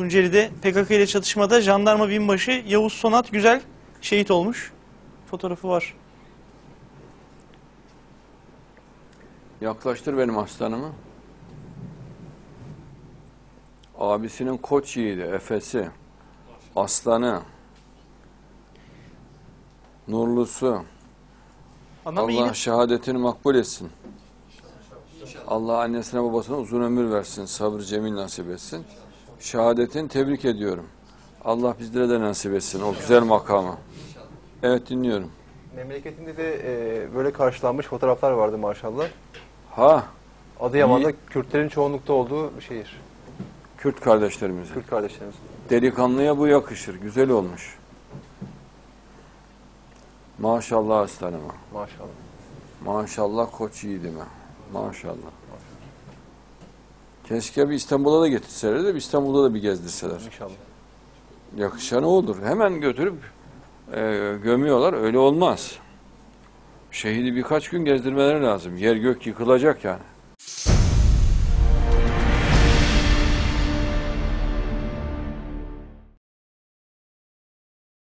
Tunceli'de PKK ile çatışmada jandarma binbaşı Yavuz Sonat Güzel şehit olmuş. Fotoğrafı var. Yaklaştır benim aslanımı. Abisinin koç yiğidi, Efes'i, aslanı, nurlusu. Adam Allah yine şehadetini makbul etsin. Allah annesine babasına uzun ömür versin, sabır cemil nasip etsin. Şehadetini tebrik ediyorum. Allah bizlere de nasip etsin o güzel makamı. Evet dinliyorum. Memleketinde de e, böyle karşılanmış fotoğraflar vardı maşallah. Ha, Adıyaman'da Kürtlerin çoğunlukta olduğu bir şehir. Kürt kardeşlerimize. Kürt kardeşlerimiz. Delikanlıya bu yakışır. Güzel olmuş. Maşallah aslanıma. Maşallah. Maşallah koç yiğidime. Maşallah. Keşke bir İstanbul'a da getirseler de İstanbul'da da bir gezdirseler. İnşallah. Yakışanı odur. Hemen götürüp e, gömüyorlar. Öyle olmaz. Şehidi birkaç gün gezdirmeleri lazım. Yer gök yıkılacak yani.